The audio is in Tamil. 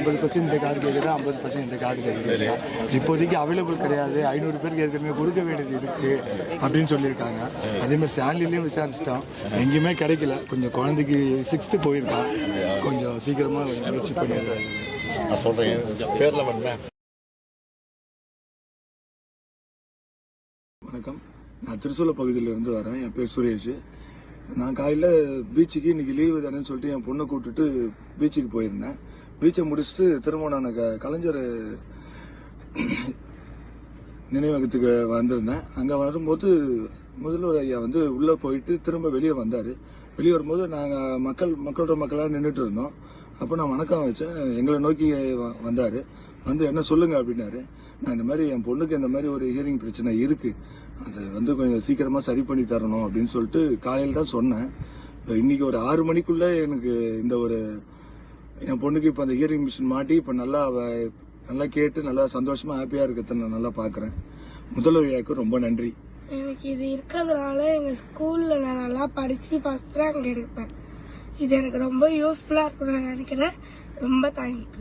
ஐம்பது பர்சன்ட் இந்த கார் கேட்குறா ஐம்பது பர்சன்ட் இந்த கார் கேட்குறா இப்போதைக்கு அவைலபிள் கிடையாது. ஐநூறு பேருக்கு ஏற்கனவே கொடுக்க வேண்டியது இருக்கு அப்படின்னு சொல்லியிருக்காங்க. அதே மாதிரி ஸ்டான்லிலையும் விசாரிச்சிட்டோம். எங்கேயுமே கிடைக்கல. கொஞ்சம் குழந்தைக்கு சிக்ஸ்த்து போயிருக்கா. கொஞ்சம் சீக்கிரமாக முயற்சி நான் சொல்கிறேன் பேரில் பண்ணேன் வணக்கம். நான் திருசூல பகுதியிலேருந்து வரேன். என் பேர் சுரேஷ். நான் காலையில் பீச்சுக்கு இன்னைக்கு லீவு தானேன்னு சொல்லிட்டு என் பொண்ணை கூப்பிட்டுட்டு பீச்சுக்கு போயிருந்தேன். பீச்சை முடிச்சுட்டு திரும்ப நான் கலைஞர் நினைவகத்துக்கு வந்திருந்தேன். அங்கே வரும்போது முதல்வர் ஐயா வந்து உள்ளே போயிட்டு திரும்ப வெளியே வந்தார். வெளியே வரும்போது நாங்கள் மக்கள் மக்களோட மக்களாக நின்றுட்டு இருந்தோம். அப்போ நான் வணக்கம் வச்சேன். எங்களை நோக்கி வந்தார். வந்து என்ன சொல்லுங்க அப்படின்னாரு. நான் இந்த மாதிரி என் பொண்ணுக்கு இந்த மாதிரி ஒரு ஹியரிங் பிரச்சனை இருக்குது அது வந்து கொஞ்சம் சீக்கிரமாக சரி பண்ணி தரணும் அப்படின்னு சொல்லிட்டு காலையில் தான் சொன்னேன். இப்போ இன்றைக்கி ஒரு ஆறு மணிக்குள்ளே எனக்கு இந்த ஒரு என் பொண்ணுக்கு இப்போ அந்த ஹியரிங் மிஷின் மாட்டி இப்போ நல்லா அவ நல்லா கேட்டு நல்லா சந்தோஷமா ஹாப்பியாக இருக்கிறத நான் நல்லா பார்க்குறேன் முதல்வரையாவுக்கு ரொம்ப நன்றி. எனக்கு இது இருக்கிறதுனால எங்கள் ஸ்கூலில் நான் நல்லா படித்து ஃபஸ்ட் ரேங்க் எடுப்பேன். இது எனக்கு ரொம்ப யூஸ்ஃபுல்லாக இருக்கும்னு நினைக்கிறேன். ரொம்ப தேங்க்யூ